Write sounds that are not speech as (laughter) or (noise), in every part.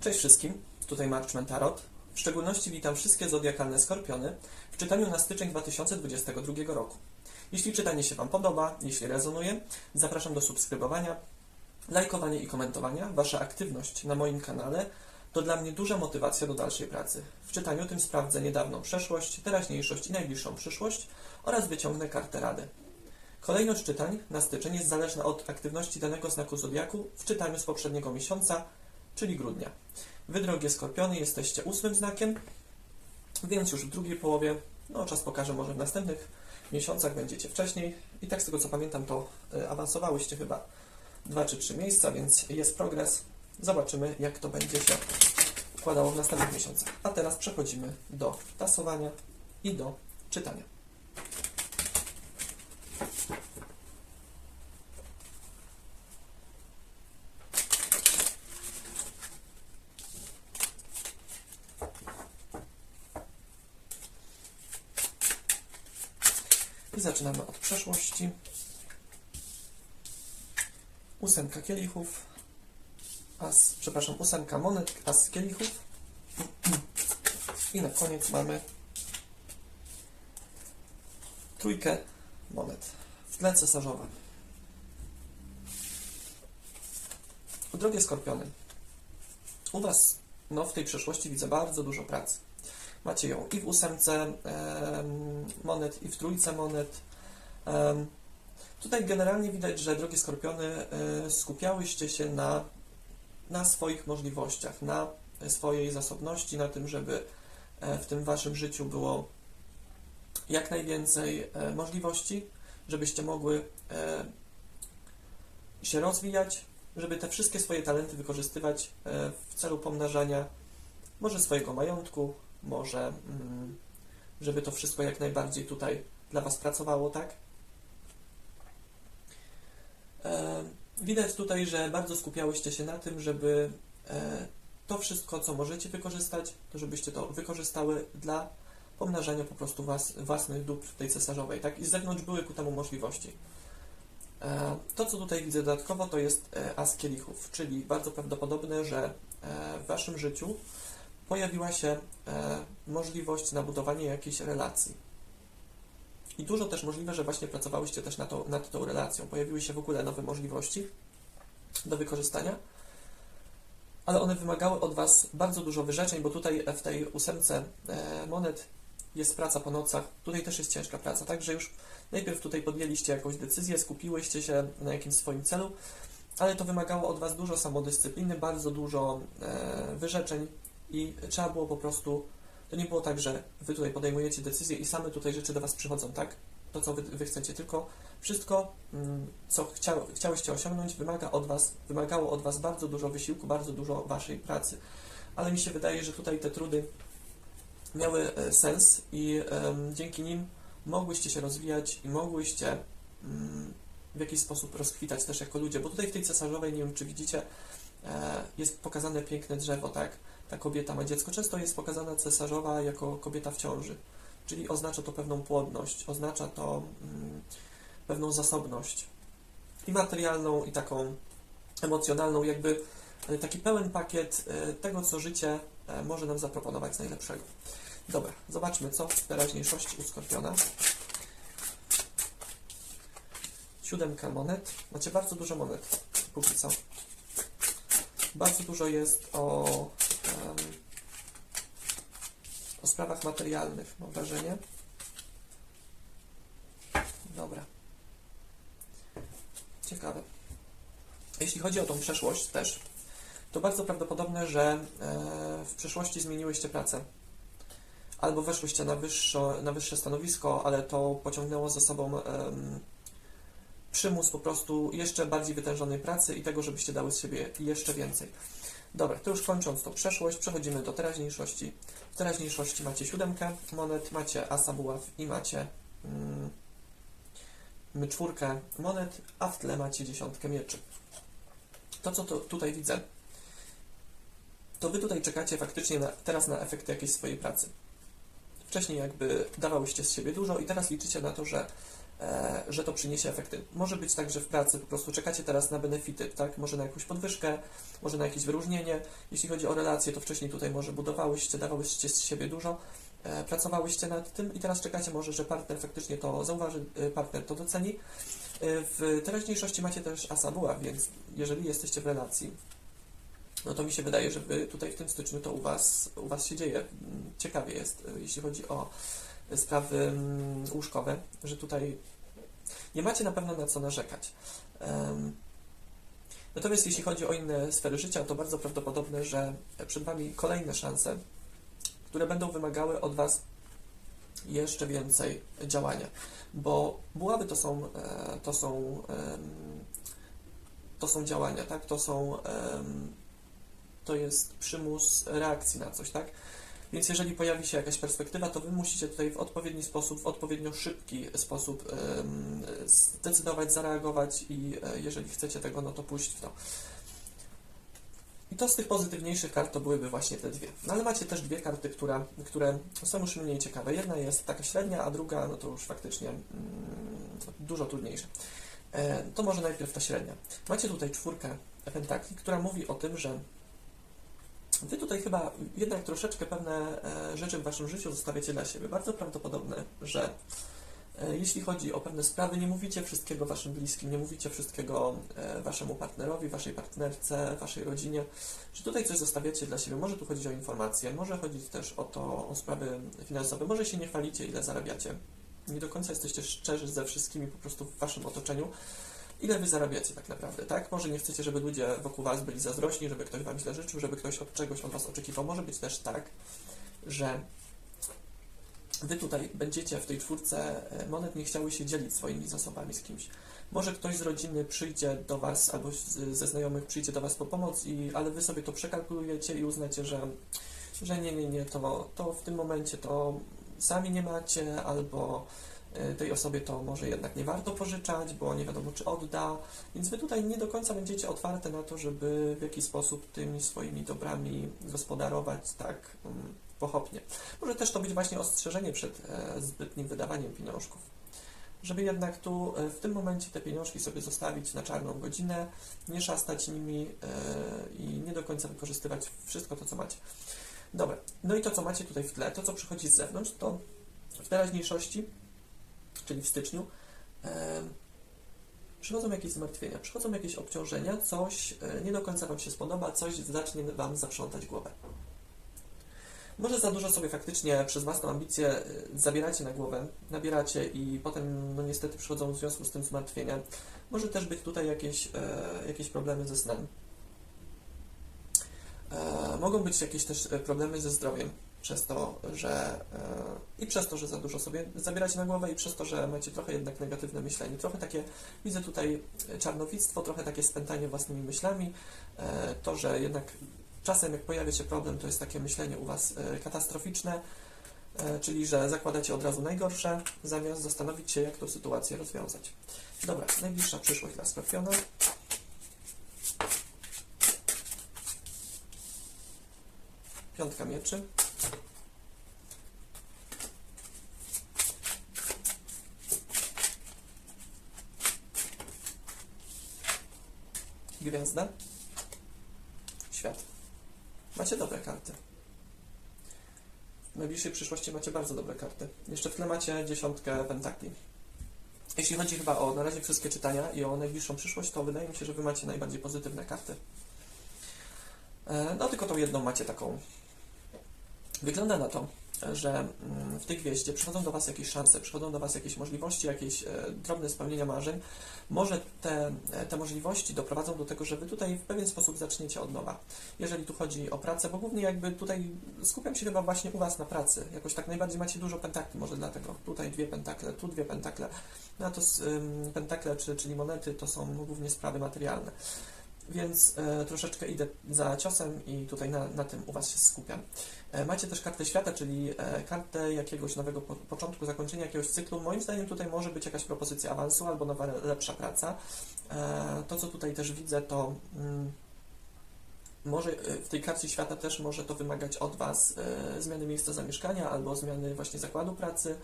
Cześć wszystkim, tutaj Mark Tarot. W szczególności witam wszystkie zodiakalne skorpiony w czytaniu na styczeń 2022 roku. Jeśli czytanie się Wam podoba, jeśli rezonuje, zapraszam do subskrybowania, lajkowania i komentowania. Wasza aktywność na moim kanale to dla mnie duża motywacja do dalszej pracy. W czytaniu tym sprawdzę niedawną przeszłość, teraźniejszość i najbliższą przyszłość oraz wyciągnę kartę rady. Kolejność czytań na styczeń jest zależna od aktywności danego znaku zodiaku w czytaniu z poprzedniego miesiąca, czyli grudnia. Wy, drogie skorpiony, jesteście ósmym znakiem, więc już w drugiej połowie, no czas pokaże, może w następnych miesiącach będziecie wcześniej. I tak z tego co pamiętam, to y, awansowałyście chyba dwa czy trzy miejsca, więc jest progres. Zobaczymy, jak to będzie się układało w następnych miesiącach. A teraz przechodzimy do tasowania i do czytania. Zaczynamy od przeszłości. Ósemka kielichów, as, przepraszam, ósemka monet, as kielichów. I na koniec mamy trójkę monet. W tle cesarzowe. Drogie skorpiony, u Was no, w tej przeszłości widzę bardzo dużo pracy. Macie ją i w ósemce em, monet, i w trójce monet. Tutaj generalnie widać, że drogie skorpiony e, skupiałyście się na, na swoich możliwościach, na swojej zasobności, na tym, żeby e, w tym Waszym życiu było jak najwięcej e, możliwości, żebyście mogły się rozwijać, żeby te wszystkie swoje talenty wykorzystywać w celu pomnażania może swojego majątku, może mm, żeby to wszystko jak najbardziej tutaj dla Was pracowało, tak? E, Widać tutaj, że bardzo skupiałyście się na tym, żeby e, to wszystko, co możecie wykorzystać, to żebyście to wykorzystały dla pomnażania po prostu was, własnych dóbr tej cesarzowej, tak? I z zewnątrz były ku temu możliwości. E, To, co tutaj widzę dodatkowo, to jest as kielichów, czyli bardzo prawdopodobne, że w Waszym życiu pojawiła się e, możliwość nabudowania jakiejś relacji. I dużo też możliwe, że właśnie pracowałyście też nad, to, nad tą relacją. Pojawiły się w ogóle nowe możliwości do wykorzystania, ale one wymagały od Was bardzo dużo wyrzeczeń, bo tutaj w tej ósemce e, monet jest praca po nocach. Tutaj też jest ciężka praca, także już najpierw tutaj podjęliście jakąś decyzję, skupiłyście się na jakimś swoim celu, ale to wymagało od Was dużo samodyscypliny, bardzo dużo e, wyrzeczeń i trzeba było po prostu, to nie było tak, że Wy tutaj podejmujecie decyzję i same tutaj rzeczy do Was przychodzą, tak? To, co Wy, wy chcecie, tylko wszystko, mm, co chciał, chciałyście osiągnąć, wymaga od Was, wymagało od Was bardzo dużo wysiłku, bardzo dużo Waszej pracy. Ale mi się wydaje, że tutaj te trudy miały e, sens i em, dzięki nim mogłyście się rozwijać i mogłyście mm, w jakiś sposób rozkwitać też jako ludzie, bo tutaj w tej cesarzowej, nie wiem czy widzicie, e, jest pokazane piękne drzewo, tak? Ta kobieta ma dziecko. Często jest pokazana cesarzowa jako kobieta w ciąży, czyli oznacza to pewną płodność, oznacza to mm, pewną zasobność i materialną, i taką emocjonalną, jakby e, taki pełen pakiet e, tego, co życie e, może nam zaproponować z najlepszego. Dobra, zobaczmy, co w teraźniejszości u Skorpiona. Siódemka monet. Macie bardzo dużo monet, póki co. Bardzo dużo jest o, o sprawach materialnych, mam wrażenie. Dobra. Ciekawe. Jeśli chodzi o tą przeszłość też, to bardzo prawdopodobne, że e, w przeszłości zmieniłyście pracę. Albo weszłyście na, wyższo, na wyższe stanowisko, ale to pociągnęło za sobą przymus po prostu jeszcze bardziej wytężonej pracy i tego, żebyście dały z siebie jeszcze więcej. Dobra, to już kończąc tą przeszłość, przechodzimy do teraźniejszości. W teraźniejszości macie siódemkę monet, macie asa buław i macie mm, czwórkę monet, a w tle macie dziesiątkę mieczy. To, co to, tutaj widzę, to wy tutaj czekacie faktycznie na, teraz na efekty jakiejś swojej pracy. Wcześniej jakby dawałyście z siebie dużo i teraz liczycie na to, że że to przyniesie efekty. Może być tak, że w pracy po prostu czekacie teraz na benefity, tak? Może na jakąś podwyżkę, może na jakieś wyróżnienie. Jeśli chodzi o relacje, to wcześniej tutaj może budowałyście, dawałyście z siebie dużo, e, pracowałyście nad tym i teraz czekacie może, że partner faktycznie to zauważy, e, partner to doceni. E, W teraźniejszości macie też asa buław, więc jeżeli jesteście w relacji, no to mi się wydaje, że wy tutaj w tym styczniu to u was, u was się dzieje. Mm, Ciekawie jest, e, jeśli chodzi o sprawy mm, łóżkowe, że tutaj nie macie na pewno na co narzekać. Natomiast jeśli chodzi o inne sfery życia, to bardzo prawdopodobne, że przed Wami kolejne szanse, które będą wymagały od Was jeszcze więcej działania. Bo buławy to są, e, to są, to są działania, tak? To są, to jest przymus reakcji na coś, tak? Więc jeżeli pojawi się jakaś perspektywa, to Wy musicie tutaj w odpowiedni sposób, w odpowiednio szybki sposób zdecydować, zareagować i e, jeżeli chcecie tego, no to pójść w to. I to z tych pozytywniejszych kart to byłyby właśnie te dwie. No ale macie też dwie karty, które, które są już mniej ciekawe. Jedna jest taka średnia, a druga no to już faktycznie mm, dużo trudniejsza. E, to może najpierw ta średnia. Macie tutaj czwórkę pentakli, która mówi o tym, że Wy tutaj chyba jednak troszeczkę pewne e, rzeczy w Waszym życiu zostawiacie dla siebie. Bardzo prawdopodobne, że e, jeśli chodzi o pewne sprawy, nie mówicie wszystkiego Waszym bliskim, nie mówicie wszystkiego e, Waszemu partnerowi, Waszej partnerce, Waszej rodzinie, że tutaj coś zostawiacie dla siebie. Może tu chodzić o informacje, może chodzić też o to, o sprawy finansowe, może się nie chwalicie, ile zarabiacie. Nie do końca jesteście szczerzy ze wszystkimi po prostu w Waszym otoczeniu ile wy zarabiacie tak naprawdę, tak? Może nie chcecie, żeby ludzie wokół was byli zazdrośni, żeby ktoś wam źle życzył, żeby ktoś od czegoś od was oczekiwał. Może być też tak, że wy tutaj będziecie w tej czwórce e, monet nie chciały się dzielić swoimi zasobami z kimś. Może ktoś z rodziny przyjdzie do was albo ze znajomych przyjdzie do was po pomoc, i, ale wy sobie to przekalkulujecie i uznacie, że, że nie, nie, nie, to, to w tym momencie to sami nie macie, albo tej osobie to może jednak nie warto pożyczać, bo nie wiadomo czy odda, więc Wy tutaj nie do końca będziecie otwarte na to, żeby w jakiś sposób tymi swoimi dobrami gospodarować tak mm, pochopnie. Może też to być właśnie ostrzeżenie przed e, zbytnim wydawaniem pieniążków. Żeby jednak tu e, w tym momencie te pieniążki sobie zostawić na czarną godzinę, nie szastać nimi e, i nie do końca wykorzystywać wszystko to, co macie. Dobra, no i to, co macie tutaj w tle, to, co przychodzi z zewnątrz, to w teraźniejszości czyli w styczniu, e, przychodzą jakieś zmartwienia, przychodzą jakieś obciążenia, coś e, nie do końca Wam się spodoba, coś zacznie Wam zaprzątać głowę. Może za dużo sobie faktycznie przez własną ambicję e, zabieracie na głowę, nabieracie i potem no niestety przychodzą w związku z tym zmartwienia. Może też być tutaj jakieś, e, jakieś problemy ze snem. E, mogą być jakieś też problemy ze zdrowiem przez to, że e, i przez to, że za dużo sobie zabieracie na głowę i przez to, że macie trochę jednak negatywne myślenie. Trochę takie, widzę tutaj czarnowictwo, trochę takie spętanie własnymi myślami, e, to, że jednak czasem jak pojawia się problem, to jest takie myślenie u Was e, katastroficzne, czyli że zakładacie od razu najgorsze, zamiast zastanowić się, jak tę sytuację rozwiązać. Dobra, najbliższa przyszłość dla Skorpiona. Piątka mieczy. Gwiazda. Świat. Macie dobre karty. W najbliższej przyszłości macie bardzo dobre karty. Jeszcze w tle macie dziesiątkę pentakli. Jeśli chodzi chyba o na razie wszystkie czytania i o najbliższą przyszłość, to wydaje mi się, że wy macie najbardziej pozytywne karty. E, No tylko tą jedną macie taką. Wygląda na to, że mm, w tej gwieździe przychodzą do Was jakieś szanse, przychodzą do Was jakieś możliwości, jakieś e, drobne spełnienia marzeń. Może te, e, te możliwości doprowadzą do tego, że Wy tutaj w pewien sposób zaczniecie od nowa. Jeżeli tu chodzi o pracę, bo głównie jakby tutaj skupiam się chyba właśnie u Was na pracy. Jakoś tak najbardziej macie dużo pentakli, może dlatego. Tutaj dwie pentakle, tu dwie pentakle. No a to z, ym, pentakle, czy, czyli monety, to są głównie sprawy materialne. Więc e, troszeczkę idę za ciosem i tutaj na, na tym u Was się skupiam. E, Macie też kartę świata, czyli e, kartę jakiegoś nowego po, początku, zakończenia jakiegoś cyklu. Moim zdaniem tutaj może być jakaś propozycja awansu albo nowa, lepsza praca. E, To, co tutaj też widzę, to mm, może e, w tej karcie świata też może to wymagać od Was e, zmiany miejsca zamieszkania albo zmiany właśnie zakładu pracy.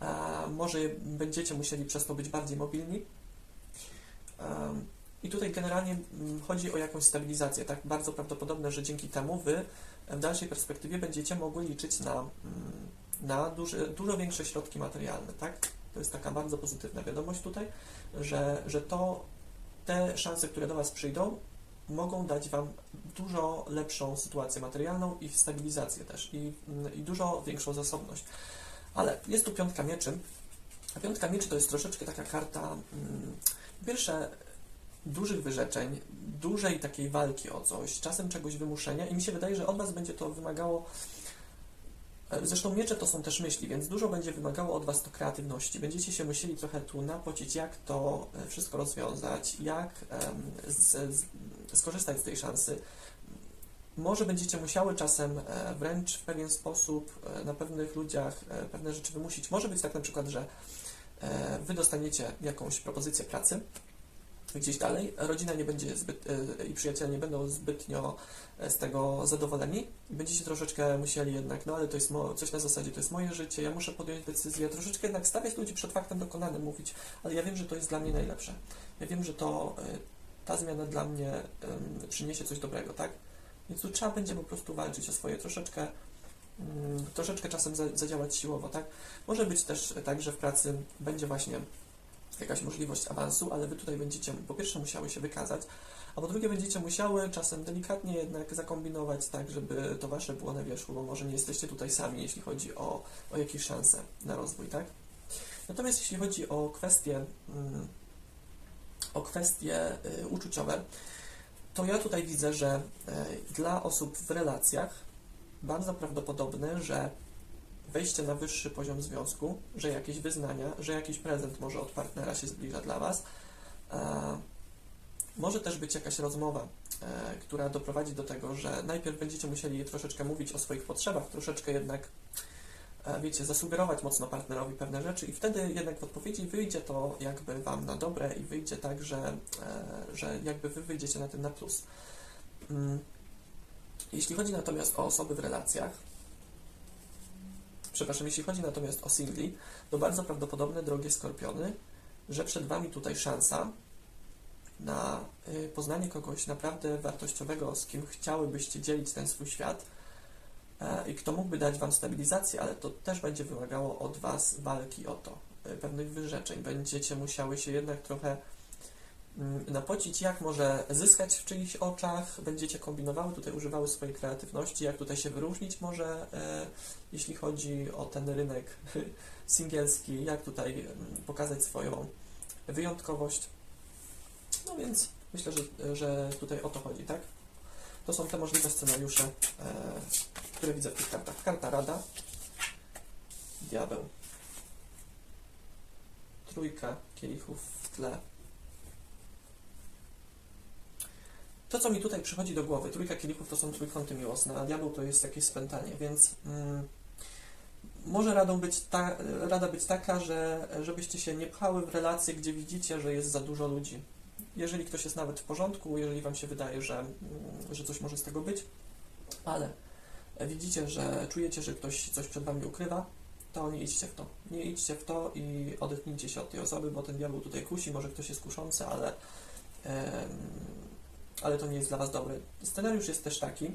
a może będziecie musieli przez to być bardziej mobilni. Em, I tutaj generalnie mm, chodzi o jakąś stabilizację. Tak bardzo prawdopodobne, że dzięki temu Wy w dalszej perspektywie będziecie mogły liczyć na, mm, na duży, dużo większe środki materialne. Tak? To jest taka bardzo pozytywna wiadomość tutaj, że, że to te szanse, które do Was przyjdą, mogą dać Wam dużo lepszą sytuację materialną i stabilizację też, i, mm, i dużo większą zasobność. Ale jest tu piątka mieczy. Piątka mieczy to jest troszeczkę taka karta, pierwsze, dużych wyrzeczeń, dużej takiej walki o coś, czasem czegoś wymuszenia i mi się wydaje, że od Was będzie to wymagało e, Zresztą miecze to są też myśli, więc dużo będzie wymagało od Was to kreatywności. Będziecie się musieli trochę tu napocić, jak to e, wszystko rozwiązać, jak z, z, skorzystać z tej szansy. Może będziecie musiały czasem e, wręcz w pewien sposób na pewnych ludziach pewne rzeczy wymusić. Może być tak na przykład, że Wy dostaniecie jakąś propozycję pracy gdzieś dalej, rodzina nie będzie zbyt, e, i przyjaciele nie będą zbytnio e, z tego zadowoleni będziecie troszeczkę musieli jednak, no ale to jest coś na zasadzie, to jest moje życie, ja muszę podjąć decyzję, troszeczkę jednak stawiać ludzi przed faktem dokonanym, mówić, ale ja wiem, że to jest dla mnie najlepsze. Ja wiem, że to e, ta zmiana dla mnie przyniesie coś dobrego, tak? Więc tu trzeba będzie po prostu walczyć o swoje troszeczkę, mm, troszeczkę czasem za, zadziałać siłowo, tak? Może być też tak, że w pracy będzie właśnie jakaś możliwość awansu, ale Wy tutaj będziecie po pierwsze musiały się wykazać, a po drugie będziecie musiały czasem delikatnie jednak zakombinować tak, żeby to Wasze było na wierzchu, bo może nie jesteście tutaj sami, jeśli chodzi o, o jakieś szanse na rozwój, tak? Natomiast jeśli chodzi o kwestie, mm, o kwestie y, uczuciowe, to ja tutaj widzę, że y, dla osób w relacjach bardzo prawdopodobne, że wejście na wyższy poziom związku, że jakieś wyznania, że jakiś prezent może od partnera się zbliża dla Was. E, może też być jakaś rozmowa, e, która doprowadzi do tego, że najpierw będziecie musieli troszeczkę mówić o swoich potrzebach, troszeczkę jednak, e, wiecie, zasugerować mocno partnerowi pewne rzeczy i wtedy jednak w odpowiedzi wyjdzie to jakby Wam na dobre i wyjdzie tak, że, że jakby Wy wyjdziecie na tym na plus. Mm. Jeśli chodzi natomiast o osoby w relacjach, Przepraszam, jeśli chodzi natomiast o singli, to bardzo prawdopodobne, drogie skorpiony, że przed Wami tutaj szansa na y, poznanie kogoś naprawdę wartościowego, z kim chciałybyście dzielić ten swój świat e, i kto mógłby dać Wam stabilizację, ale to też będzie wymagało od Was walki o to, y, pewnych wyrzeczeń. Będziecie musiały się jednak trochę napocić, jak może zyskać w czyichś oczach, będziecie kombinowały, tutaj używały swojej kreatywności, jak tutaj się wyróżnić może, e, jeśli chodzi o ten rynek (laughs) singielski, jak tutaj mm, pokazać swoją wyjątkowość. No więc myślę, że, że tutaj o to chodzi, tak? To są te możliwe scenariusze, e, które widzę w tych kartach. Karta Rada, Diabeł, Trójka kielichów w tle, To, co mi tutaj przychodzi do głowy, trójka kielichów to są trójkąty miłosne, a diabeł to jest jakieś spętanie, więc mm, może radą być ta, rada być taka, że żebyście się nie pchały w relacje, gdzie widzicie, że jest za dużo ludzi. Jeżeli ktoś jest nawet w porządku, jeżeli Wam się wydaje, że, mm, że coś może z tego być, ale widzicie, że czujecie, że ktoś coś przed Wami ukrywa, to nie idźcie w to. Nie idźcie w to i odetnijcie się od tej osoby, bo ten diabeł tutaj kusi, może ktoś jest kuszący, ale ale to nie jest dla Was dobry. Scenariusz jest też taki,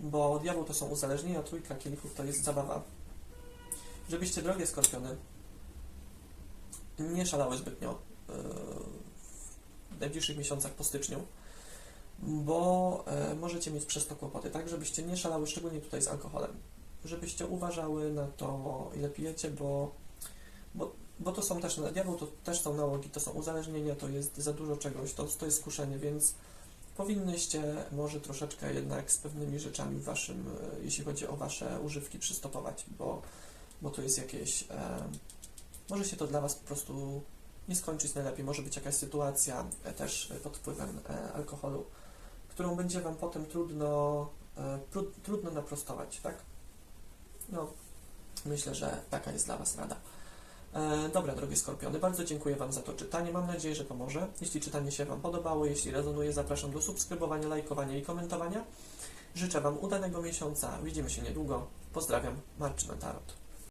bo diabeł to są uzależnienia, trójka kielichów to jest zabawa. Żebyście, drogie skorpiony, nie szalały zbytnio yy, w najbliższych miesiącach po styczniu, bo yy, możecie mieć przez to kłopoty, tak? Żebyście nie szalały, szczególnie tutaj z alkoholem. Żebyście uważały na to, ile pijecie, bo, bo, bo to są też, diabeł to też są nałogi, to są uzależnienia, to jest za dużo czegoś, to, to jest skuszenie, więc powinnyście może troszeczkę jednak z pewnymi rzeczami waszym, e, jeśli chodzi o wasze używki, przystopować, bo, bo to jest jakieś. E, może się to dla was po prostu nie skończyć najlepiej. Może być jakaś sytuacja e, też pod wpływem e, alkoholu, którą będzie wam potem trudno, e, trudno naprostować, tak? No, myślę, że taka jest dla was rada. E, Dobra, drogie skorpiony, bardzo dziękuję Wam za to czytanie. Mam nadzieję, że pomoże. Jeśli czytanie się Wam podobało, jeśli rezonuje, zapraszam do subskrybowania, lajkowania i komentowania. Życzę Wam udanego miesiąca. Widzimy się niedługo. Pozdrawiam, Marcin Tarot.